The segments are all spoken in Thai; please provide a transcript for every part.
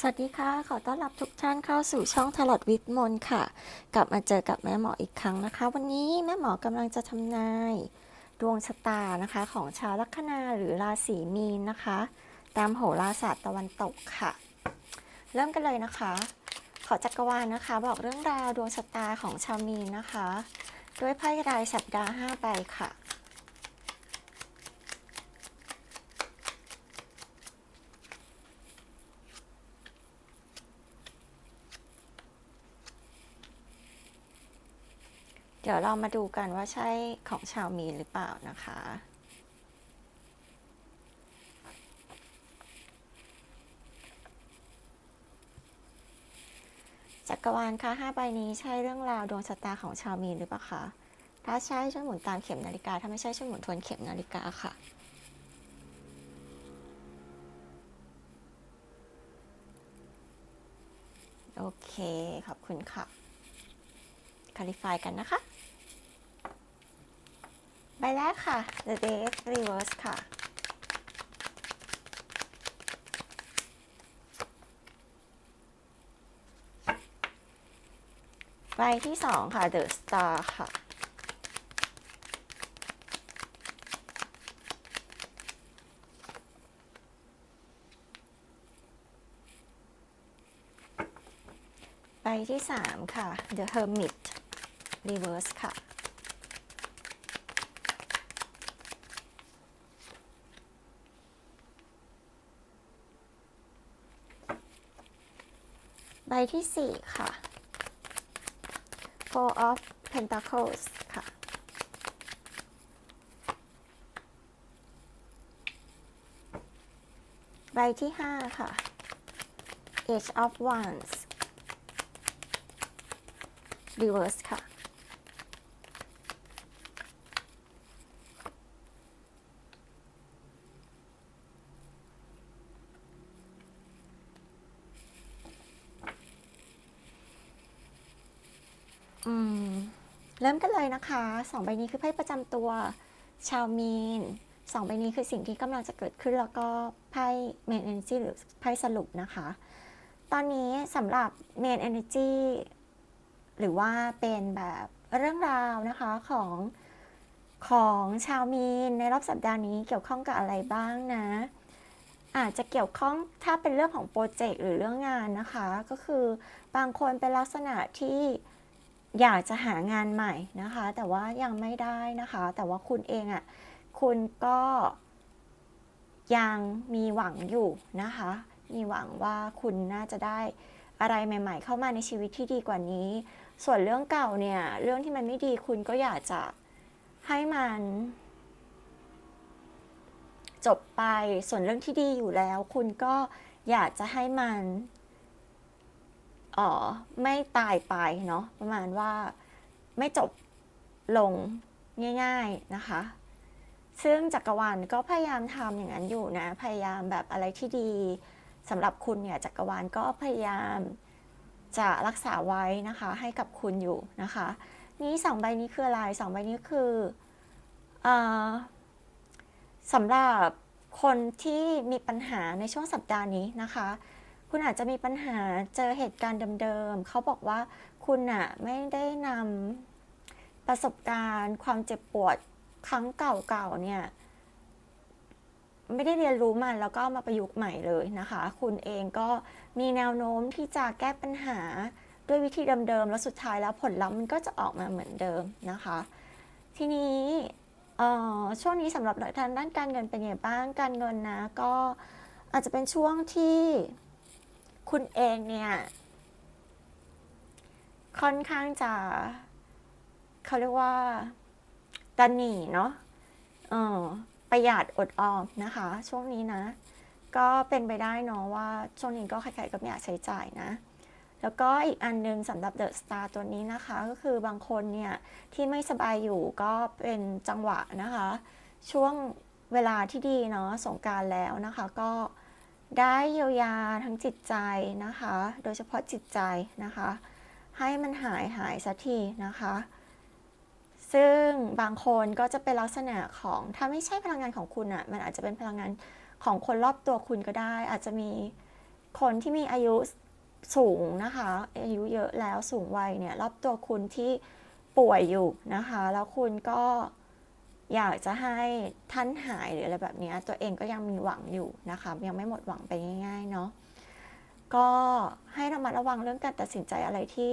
สวัสดีค่ะ ขอต้อนรับทุกท่านเข้าสู่ช่องทลอดวิทย์มนค่ะ กลับมาเจอกับแม่หมออีกครั้งนะคะ วันนี้แม่หมอกำลังจะทำนาย ดวงชะตานะคะของชาวลัคนาหรือราศีมีนนะคะ ตามโหราศาสตร์ตะวันตกค่ะ เริ่มกันเลยนะคะ ขอจักรวาลนะคะ บอกเรื่องราวดวงชะตาของชาวมีนนะคะ ด้วยไพ่รายสัปดาห์5ใบค่ะ เดี๋ยวเรามาดูกันว่าใช่ของชาวมีนหรือเปล่านะคะ จักรวาลคะห้าใบนี้ใช่เรื่องราวดวงชะตาของชาวมีนหรือเปล่าคะถ้าใช่ช่วยหมุนตามเข็มนาฬิกา ถ้าไม่ใช่ช่วยหมุนทวนเข็มนาฬิกาค่ะโอเค ขอบคุณค่ะคาลิฟายกันนะคะ ใบแรกค่ะ The Death Reverse ค่ะ ใบที่สองค่ะ The Star ค่ะ ใบที่สามค่ะ The Hermit Reverse ค่ะ ใบที่สี่ค่ะ Four of Pentacles ค่ะ ใบที่ห้าค่ะ Age of Wands Reverse ค่ะ อืมเริ่มกันเลยนะคะสองใบนี้คือไพ่ประจำตัว ชาวมีนสองใบนี้คือสิ่งที่กำลังจะเกิดขึ้นแล้วก็ไพ่เมนเอเนจีหรือไพ่สรุปนะคะ ตอนนี้สำหรับเมนเอเนจีหรือว่าเป็นแบบเรื่องราวนะคะของของชาวมีนในรอบสัปดาห์นี้เกี่ยวข้องกับอะไรบ้างนะ อาจจะเกี่ยวข้องถ้าเป็นเรื่องของโปรเจกต์หรือเรื่องงานนะคะ ก็คือบางคนเป็นลักษณะที่ อยากจะหางานใหม่นะคะ แต่ว่ายังไม่ได้นะคะ แต่ว่าคุณเองอะ่ะคุณก็ยังมีหวังอยู่นะคะ มีหวังว่าคุณน่าจะได้อะไรใหม่ ๆ เข้ามาในชีวิตที่ดีกว่านี้ ส่วนเรื่องเก่าเนี่ยเรื่องที่มันไม่ดีคุณก็อยากจะให้มันจบไปส่วนเรื่องที่ดีอยู่แล้ว คุณก็อยากจะให้มัน ออไม่ตายไปเนาะประมาณว่าไม่จบลงง่าย ๆนะคะ ซึ่งจักรวาลก็พยายามทำอย่างนั้นอยู่นะ พยายามแบบอะไรที่ดีสำหรับคุณเนี่ยจักรวาลก็พยายามจะรักษาไว้นะคะ ให้กับคุณอยู่นะคะ นี้สองใบนี้คืออะไรสองใบนี้คืออสำหรับคนที่มีปัญหาในช่วงสัปดาห์นี้นะคะ คุณอาจจะมีปัญหาเจอเหตุการณ์เดิมๆเขาบอกว่าคุณอะไม่ได้นำประสบการณ์ ความเจ็บปวดครั้งเก่าๆเนี่ยไม่ได้เรียนรู้มันแล้วก็มาประยุกต์ใหม่เลยนะคะ คุณเองก็มีแนวโน้มที่จะแก้ปัญหาด้วยวิธีเดิมๆแล้วสุดท้ายแล้วผลลัพธ์มันก็จะออกมาเหมือนเดิมนะคะ ทีนี้ช่วงนี้สำหรับทางด้านการเงินเป็นไงบ้างการเงินนะก็อาจจะเป็นช่วงที่ คุณเองเนี่ย ค่อนข้างจะเขาเรียกว่าตันหนีเนาะเออประหยัดอดออมนะคะ ช่วงนี้นะ ก็เป็นไปได้เนาะว่า ช่วงนี้ก็ใครๆก็ไม่อยากใช้จ่ายนะ แล้วก็อีกอันหนึงสำหรับเดอะสตาร์ตัวนี้นะคะ ก็คือบางคนเนี่ย ที่ไม่สบายอยู่ก็เป็นจังหวะนะคะ ช่วงเวลาที่ดีเนาะสงการแล้วนะคะ ก็ ได้เยียวยาทั้งจิตใจนะคะ โดยเฉพาะจิตใจนะคะ ให้มันหายหายสักทีนะคะ ซึ่งบางคนก็จะเป็นลักษณะของถ้าไม่ใช่พลังงานของคุณอะ่ะ มันอาจจะเป็นพลังงานของคนรอบตัวคุณก็ได้ อาจจะมีคนที่มีอายุสูงนะคะ อายุเยอะแล้วสูงวัยเนี่ยรอบตัวคุณที่ป่วยอยู่นะคะ แล้วคุณก็ อยากจะให้ท่านหายหรืออะไรแบบนี้ตัวเองก็ยังมีหวังอยู่นะคะยังไม่หมดหวังไปง่าย ๆ เนาะก็ให้ระมัดระวังเรื่องการตัดสินใจอะไรที่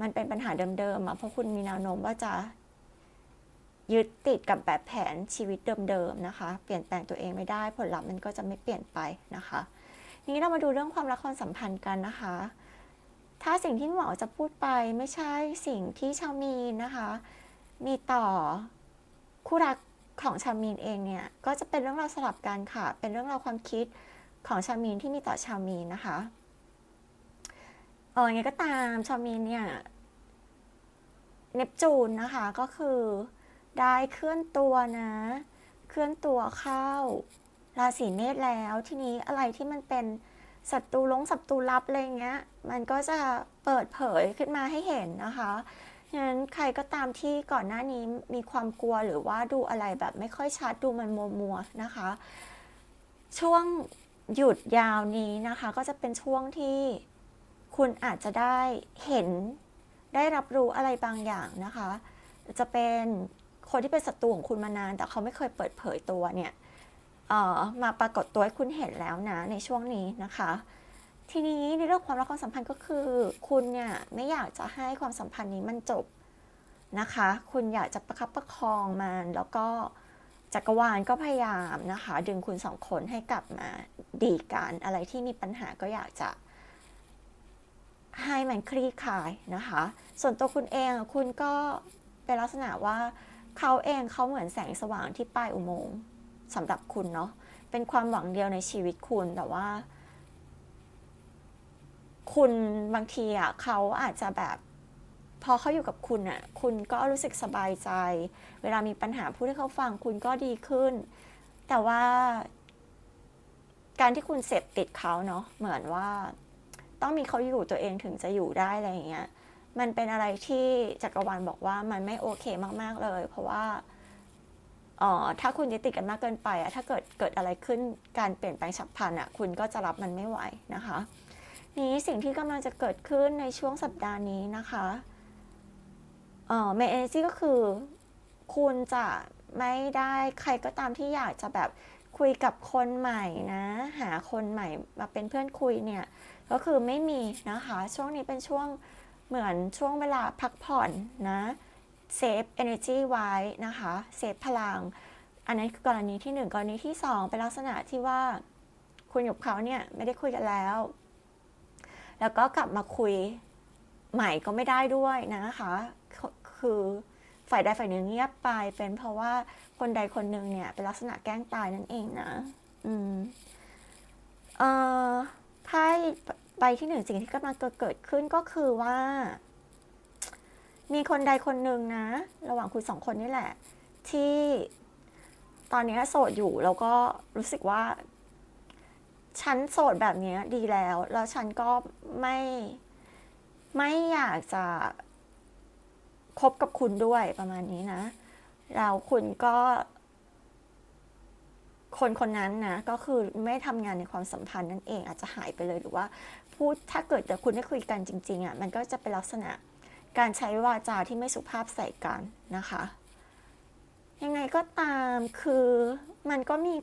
มันเป็นปัญหาเดิมๆอะเพราะคุณมีแนวโน้มว่าจะยึดติดกับแบบแผนชีวิตเดิมๆนะคะ เปลี่ยนแปลงตัวเองไม่ได้ผลลัพธ์มันก็จะไม่เปลี่ยนไปนะคะ นี้เรามาดูเรื่องความรักความสัมพันธ์กันนะคะ ถ้าสิ่งที่หมอจะพูดไปไม่ใช่สิ่งที่ชาวมีนนะคะ มีต่อ คู่รักของชาวมีนเองเนี่ยก็จะเป็นเรื่องราวสลับกันค่ะ เป็นเรื่องราวความคิดของชาวมีนที่มีต่อชาวมีนนะคะเออยังไงก็ตามชาวมีนเนี่ยเนปจูนนะคะก็คือได้เคลื่อนตัวนะ เคลื่อนตัวเข้าราศีเมษแล้วทีนี้อะไรที่มันเป็นศัตรูลงศัตรูลับอะไรเงี้ย มันก็จะเปิดเผยขึ้นมาให้เห็นนะคะ ฉะนั้นใครก็ตามที่ก่อนหน้านี้มีความกลัวหรือว่าดูอะไรแบบไม่ค่อยชัดดูมันมัวมัวนะคะ ช่วงหยุดยาวนี้นะคะ ก็จะเป็นช่วงที่คุณอาจจะได้เห็นได้รับรู้อะไรบางอย่างนะคะ จะเป็นคนที่เป็นศัตรูของคุณมานาน แต่เขาไม่เคยเปิดเผยตัวเนี่ยเออมาปรากฏตัวให้คุณเห็นแล้วนะในช่วงนี้นะคะ ทีนี้ในเรื่องความรักความสัมพันธ์ก็คือ คุณเนี่ยไม่อยากจะให้ความสัมพันธ์นี้มันจบนะคะ คุณอยากจะประคับประคองมันแล้วก็จักรวาลก็พยายามนะคะ ดึงคุณสองคนให้กลับมาดีกันอะไรที่มีปัญหาก็อยากจะ ให้มันคลี่คลายนะคะ ส่วนตัวคุณเองคุณก็เป็นลักษณะว่าเขาเองเขาเหมือนแสงสว่างที่ปลายอุโมงค์สำหรับคุณเนาะเป็นความหวังเดียวในชีวิตคุณแต่ว่า คุณบางทีอะเขาอาจจะแบบ พอเขาอยู่กับคุณอะ คุณก็รู้สึกสบายใจ เวลามีปัญหาพูดให้เขาฟังคุณก็ดีขึ้น แต่ว่า การที่คุณเสพติดเขาเนาะเหมือนว่า ต้องมีเขาอยู่ตัวเองถึงจะอยู่ได้อะไรอย่างเงี้ยมันเป็นอะไรที่จักรวาลบอกว่ามันไม่โอเคมาก ๆ เลย เพราะว่าอ่อถ้าคุณยึดติดกันมากเกินไปอะถ้าเกิดเกิดอะไรขึ้นการเปลี่ยนแปลงฉับพลันอะคุณก็จะรับมันไม่ไหวนะคะ นี้สิ่งที่กำลังจะเกิดขึ้นในช่วงสัปดาห์นี้นะคะเอ่อเมเอนจีก็คือ คุณจะไม่ได้ใครก็ตามที่อยากจะแบบคุยกับคนใหม่นะ หาคนใหม่มาเป็นเพื่อนคุยเนี่ย ก็คือไม่มีนะคะ ช่วงนี้เป็นช่วงเหมือนช่วงเวลาพักผ่อนนะเซฟ energy ไว้นะคะเซฟพลัง อันนั้นคือกรณีที่หนึ่งกรณีที่สองเป็นลักษณะที่ว่า คุณกับเขาเนี่ยไม่ได้คุยกันแล้ว แล้วก็กลับมาคุยใหม่ก็ไม่ได้ด้วยนะคะ คือฝ่ายใดฝ่ายหนึ่งเงียบไป เป็นเพราะว่าคนใดคนหนึ่งเนี่ยเป็นลักษณะแกล้งตายนั่นเองนะ อืม เอ่อไพ่ใบที่หนึ่งสิ่งที่กำลังเกิดขึ้นก็คือว่า มีคนใดคนหนึ่งนะ ระหว่างคุณสองคนนี่แหละ ที่ตอนนี้โสดอยู่แล้วก็รู้สึกว่า ฉันโสดแบบนี้ดีแล้ว แล้วฉันก็ไม่ไม่อยากจะคบกับคุณด้วยประมาณนี้นะ แล้วคุณก็ คนคนนั้นนะ ก็คือไม่ทำงานในความสัมพันธ์นั่นเองอาจจะหายไปเลยหรือว่า พูดถ้าเกิดแต่คุณได้คุยกันจริง ๆอะมันก็จะเป็นลักษณะการใช้วาจาที่ไม่สุภาพใส่กันนะคะ ยังไงก็ตามคือมันก็มี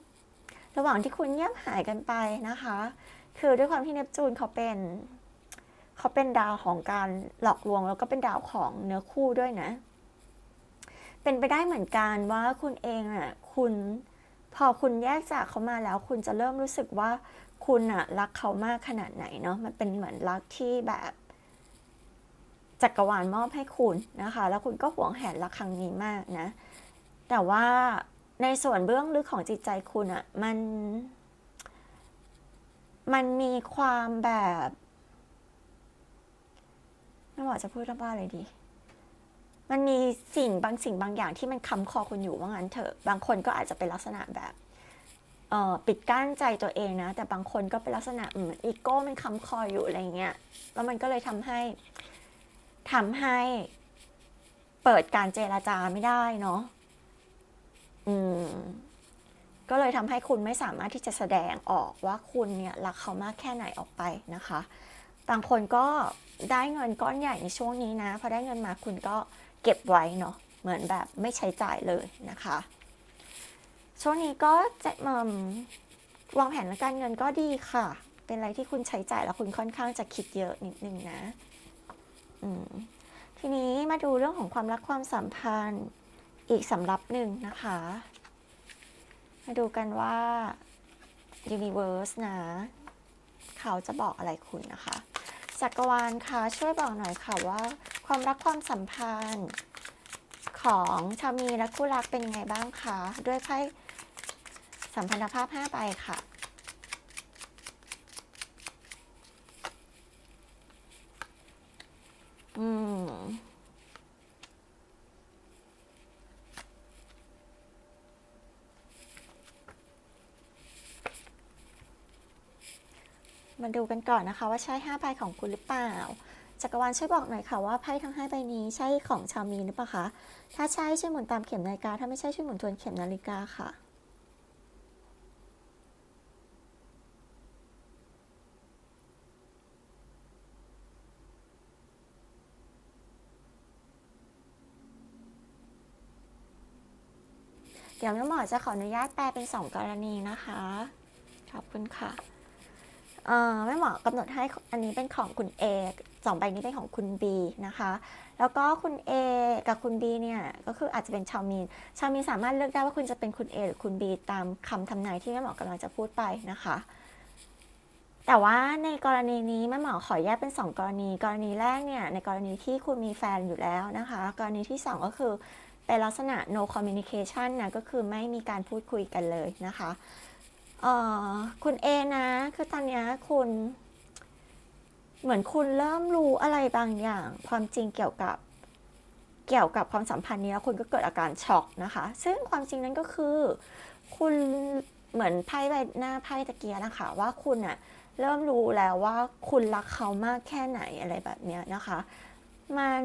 ระหว่างที่คุณเงียบหายกันไปนะคะ คือด้วยความที่เนปจูนเขาเป็นเขาเป็นดาวของการหลอกลวงแล้วก็เป็นดาวของเนื้อคู่ด้วยนะ เป็นไปได้เหมือนกันว่าคุณเองอะคุณพอคุณแยกจากเขามาแล้วคุณจะเริ่มรู้สึกว่าคุณอะรักเขามากขนาดไหนเนาะมันเป็นเหมือนรักที่แบบจักรวาลมอบให้คุณนะคะ แล้วคุณก็หวงแหนรักครั้งนี้มากนะ แต่ว่า ในส่วนเบื้องลึกของจิตใจคุณอะ่ะมัน มันมีความแบบไม่ว่าจะพูดว่าอะไรดี มันมีสิ่งบางสิ่งบางอย่างที่มันค้ำคอคุณอยู่ว่างั้นเถอะ บางคนก็อาจจะเป็นลักษณะแบบเอ่อปิดกั้นใจตัวเองนะ แต่บางคนก็เป็นลักษณะเหมือนอีโก้มันค้ำคออยู่อะไรเงี้ย แล้วมันก็เลยทำให้ทำให้เปิดการเจราจาไม่ได้เนาะ อืมก็เลยทำให้คุณไม่สามารถที่จะแสดงออกว่าคุณเนี่ยรักเขามากแค่ไหนออกไปนะคะบางคนก็ได้เงินก้อนใหญ่ในช่วงนี้นะพอได้เงินมาคุณก็เก็บไว้เนาะเหมือนแบบไม่ใช้จ่ายเลยนะคะ ช่วงนี้ก็จะมวางแผนการเงินก็ดีค่ะ เป็นอะไรที่คุณใช้จ่ายแล้วคุณค่อนข้างจะคิดเยอะนิดนึงนะ อืมทีนี้มาดูเรื่องของความรักความสัมพันธ์ อีกสำรับหนึ่งนะคะ มาดูกันว่า Universe นะ เขาจะบอกอะไรคุณนะคะจักรวาลคะช่วยบอกหน่อยค่ะว่า ความรักความสัมพันธ์ของชาวมีและคู่รักเป็นยังไงบ้างคะ ด้วยไพ่สัมพันธภาพ5ใบค่ะ อืม มาดูกันก่อนนะคะ ว่าใช่ห้าใบของคุณหรือเปล่า จักรวาลช่วยบอกหน่อยค่ะว่าไพ่ทั้งห้าใบนี้ใช่ของชาวมีนหรือเปล่าคะ ถ้าใช่ช่วยหมุนตามเข็มนาฬิกา ถ้าไม่ใช่ช่วยหมุนทวนเข็มนาฬิกาค่ะเดี๋ยวแม่หมอจะขออนุญาตแปลเป็นสองกรณีนะคะ ขอบคุณค่ะ แม่หมอกำหนดให้อันนี้เป็นของคุณ A สองใบนี้เป็นของคุณ B นะคะ แล้วก็คุณ A กับคุณ B เนี่ยก็คืออาจจะเป็นชาวมีน ชาวมีนสามารถเลือกได้ว่าคุณจะเป็นคุณ A หรือคุณ B ตามคำทำนายที่แม่หมอกำลังจะพูดไปนะคะ แต่ว่าในกรณีนี้แม่หมอขอแยกเป็น 2 กรณี กรณีแรกเนี่ยในกรณีที่คุณมีแฟนอยู่แล้วนะคะ กรณีที่ 2 ก็คือเป็นลักษณะ no communication นะก็คือไม่มีการพูดคุยกันเลยนะคะ เออคุณเอนะ คือตอนนี้คุณ เหมือนคุณเริ่มรู้อะไรบางอย่าง ความจริงเกี่ยวกับเกี่ยวกับความสัมพันธ์นี้แล้วคุณก็เกิดอาการช็อกนะคะ ซึ่งความจริงนั้นก็คือ คุณเหมือนไพ่ใบหน้าไพ่ตะเกียนะคะ ว่าคุณอะเริ่มรู้แล้วว่าคุณรักเขามากแค่ไหนอะไรแบบเนี้ยนะคะ มัน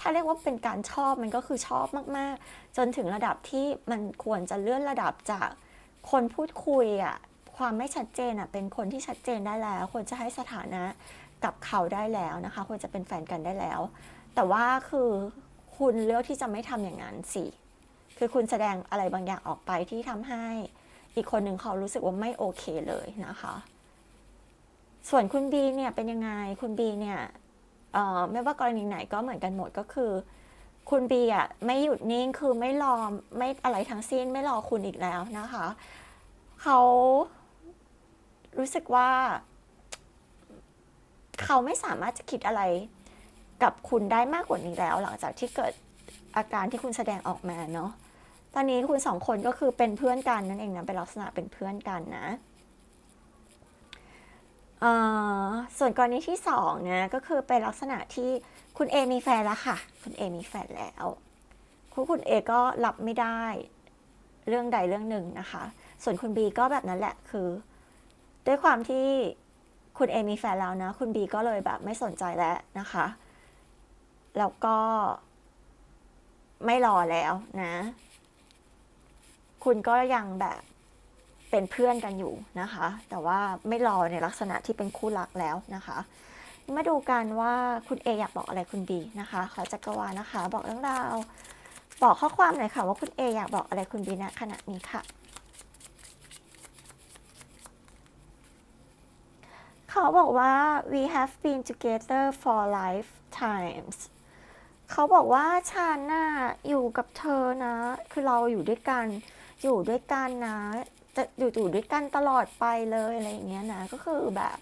ถ้าเรียกว่าเป็นการชอบมันก็คือชอบมาก ๆ จนถึงระดับที่มันควรจะเลื่อนระดับจาก คนพูดคุยอะความไม่ชัดเจนอะเป็นคนที่ชัดเจนได้แล้วควรจะให้สถานะกับเขาได้แล้วนะคะควรจะเป็นแฟนกันได้แล้ว แต่ว่าคือคุณเลือกที่จะไม่ทำอย่างนั้นสิคือคุณแสดงอะไรบางอย่างออกไปที่ทำให้อีกคนหนึ่งเขารู้สึกว่าไม่โอเคเลยนะคะ ส่วนคุณบีเนี่ยเป็นยังไงคุณบีเนี่ยไม่ว่ากรณีไหนก็เหมือนกันหมดก็คือ คุณบีอะไม่หยุดนิ่งคือไม่รอไม่อะไรทั้งสิ้นไม่รอคุณอีกแล้วนะคะ เขารู้สึกว่า เขาไม่สามารถจะคิดอะไรกับคุณได้มากกว่านี้แล้ว หลังจากที่เกิดอาการที่คุณแสดงออกมาเนาะตอนนี้คุณสองคนก็คือเป็นเพื่อนกันนั่นเองนะเป็นลักษณะเป็นเพื่อนกันนะส่วนกรณีที่สองนะก็คือเป็นลักษณะที่ คุณเอมีแฟนแล้วค่ะ คุณเอมีแฟนแล้วคุณคุณเอก็รับไม่ได้ เรื่องใดเรื่องหนึ่งนะคะ ส่วนคุณบีก็แบบนั้นแหละคือ ด้วยความที่คุณเอมีแฟนแล้วนะ คุณบีก็เลยแบบไม่สนใจแล้วนะคะ แล้วก็ไม่รอแล้วนะ คุณก็ยังแบบเป็นเพื่อนกันอยู่นะคะ แต่ว่าไม่รอในลักษณะที่เป็นคู่รักแล้วนะคะ มาดูกันว่าคุณเออยากบอกอะไรคุณบีนะคะ ขอจักรวาลนะคะ บอกเรื่องราว บอกข้อความหน่อยค่ะว่าคุณเออยากบอกอะไรคุณบีณขณะนี้ค่ะ เขาบอกว่า we have been together for lifetimes เขาบอกว่าฉันน่ะอยู่กับเธอนะ คือเราอยู่ด้วยกัน อยู่ด้วยกันนะ จะอยู่อยู่ด้วยกันตลอดไปเลยอะไรอย่างเงี้ยนะ ก็คือแบบ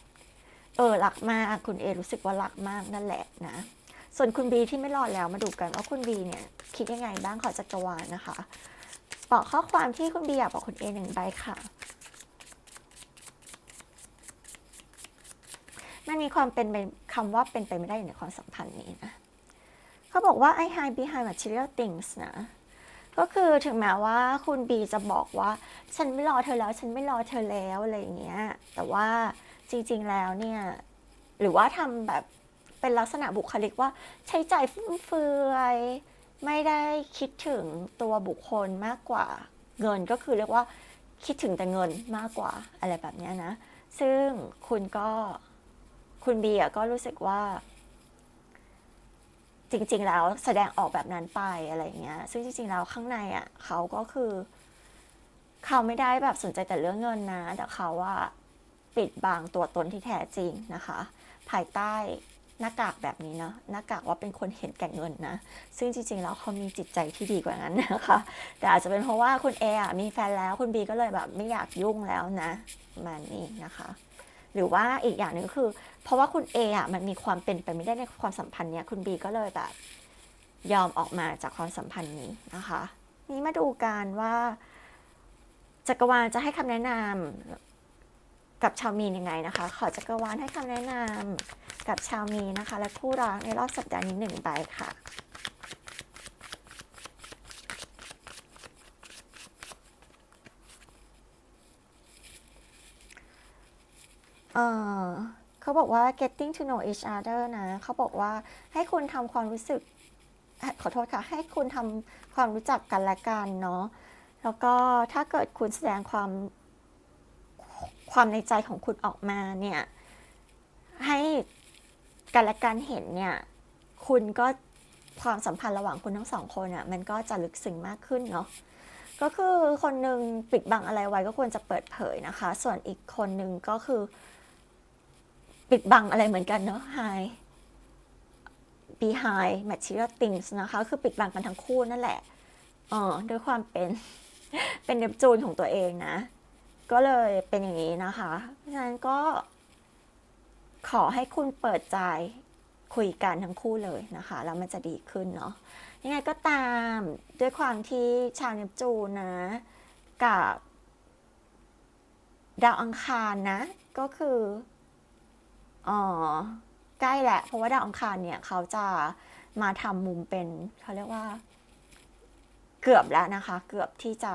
เออรักมากคุณเอรู้สึกว่ารักมากนั่นแหละนะ ส่วนคุณบีที่ไม่รอดแล้วมาดูกันว่าคุณบีเนี่ยคิดยังไงบ้างขอจักรวาลนะคะบอกข้อความที่คุณบีอยากบอกคุณเอหนึ่งใบค่ะมันมีความเป็นไปคำว่าเป็นไปไม่ได้อยู่ในความสัมพันธ์นี้นะเขาบอกว่า I hide behind material things นะก็คือถึงแม้ว่าคุณบีจะบอกว่า ฉันไม่รอเธอแล้ว ฉันไม่รอเธอแล้วอะไรอย่างเงี้ยแต่ว่า จริง ๆ แล้วเนี่ย หรือว่าทำแบบเป็นลักษณะบุคลิกว่าใช้ใจายฟุ่มเฟือยไม่ได้คิดถึงตัวบุคคลมากกว่าเงินก็คือเรียกว่าคิดถึงแต่เงินมากกว่าอะไรแบบเนี้ยนะ ซึ่งคุณก็คุณบีก็รู้สึกว่า จริง ๆ แล้วแสดงออกแบบนั้นไปอะไรอย่างเงี้ย ซึ่งจริง ๆ แล้วข้างในอะเขาก็คือ เขาไม่ได้แบบสนใจแต่เรื่องเงินนะ แต่เขาว่า ปิดบังตัวตนที่แท้จริงนะคะ ภายใต้หน้ากากแบบนี้เนาะหน้ากากว่าเป็นคนเห็นแก่เงินนะ ซึ่งจริงๆแล้วเขามีจิตใจที่ดีกว่านั้นนะคะ แต่อาจจะเป็นเพราะว่าคุณเออะมีแฟนแล้วคุณบีก็เลยแบบไม่อยากยุ่งแล้วนะมานี้นะคะ หรือว่าอีกอย่างหนึ่งก็คือ เพราะว่าคุณเออะมันมีความเป็นไปไม่ได้ในความสัมพันธ์เนี้ยคุณบีก็เลยแบบยอมออกมาจากความสัมพันธ์นี้นะคะ นี่มาดูกันว่าจักรวาลจะให้คำแนะนำ กับชาวมีนยังไงนะคะ ขอจักรวาลให้คำแนะนำกับชาวมีนนะคะ และคู่รักในรอบสัปดาห์นี้หนึ่งใบค่ะเออเขาบอกว่า getting to know each other นะ เขาบอกว่าให้คุณทำความรู้สึก ขอโทษค่ะ ให้คุณทำความรู้จักกันและกันเนาะ แล้วก็ถ้าเกิดคุณแสดงความ ความในใจของคุณออกมาเนี่ยให้กันและกันเห็นเนี่ยคุณก็ความสัมพันธ์ระหว่างคุณทั้งสองคนอะมันก็จะลึกซึ้งมากขึ้นเนาะก็คือคนหนึ่งปิดบังอะไรไว้ก็ควรจะเปิดเผยนะคะ ส่วนอีกคนหนึ่งก็คือ ปิดบังอะไรเหมือนกันเนาะ hide behind material things นะคะคือปิดบังกันทั้งคู่นั่นแหละเออด้วยความเป็นเป็นเนปจูนของตัวเองนะ ก็เลยเป็นอย่างนี้นะคะ เพราะฉะนั้นก็ ขอให้คุณเปิดใจคุยกันทั้งคู่เลยนะคะ แล้วมันจะดีขึ้นเนาะยังไงก็ตามด้วยความที่ชาวเนปจูนนะ กับ ดาวอังคารนะ ก็คืออ๋อใกล้แหละ เพราะว่าดาวอังคารเนี่ยเขาจะมาทำมุมเป็นเขาเรียกว่า เกือบแล้วนะคะ เกือบที่จะ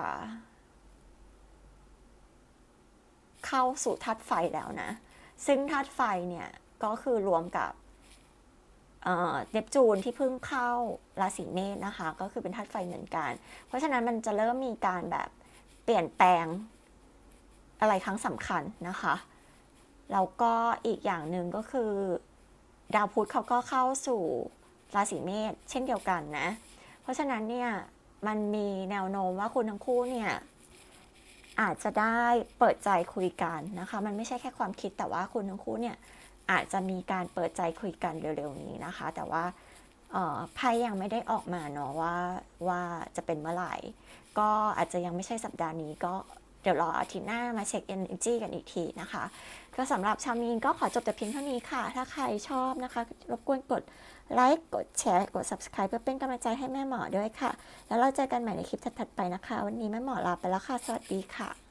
เข้าสู่ธาตุไฟแล้วนะ ซึ่งธาตุไฟเนี่ยก็คือรวมกับเเนปจูนที่เพิ่งเข้าราศีเมษนะคะ ก็คือเป็นธาตุไฟเหมือนกัน เพราะฉะนั้นมันจะเริ่มมีการแบบเปลี่ยนแปลงอะไรครั้งสำคัญนะคะแล้วก็อีกอย่างหนึ่งก็คือ ดาวพุธเขาก็เข้าสู่ราศีเมษเช่นเดียวกันนะ เพราะฉะนั้นเนี่ยมันมีแนวโน้มว่าคุณทั้งคู่เนี่ย อาจจะได้เปิดใจคุยกันนะคะ มันไม่ใช่แค่ความคิดแต่ว่าคุณทั้งคู่เนี่ยอาจจะมีการเปิดใจคุยกันเร็วๆนี้นะคะ แต่ว่าไพ่ยังไม่ได้ออกมาเนาะว่าว่าจะเป็นเมื่อไหร่ ก็อาจจะยังไม่ใช่สัปดาห์นี้ก็เดี๋ยวรออาทิตย์หน้ามาเช็ค energy กันอีกทีนะคะ ก็สำหรับชาวมีนก็ขอจบแต่เพียงเท่านี้ค่ะ ถ้าใครชอบนะคะ รบกวนกด ไลค์กดแชร์กด subscribe เพื่อเป็นกำลังใจให้แม่หมอด้วยค่ะ แล้วเราเจอกันใหม่ในคลิปถัดๆไปนะคะ วันนี้แม่หมอลาไปแล้วค่ะ สวัสดีค่ะ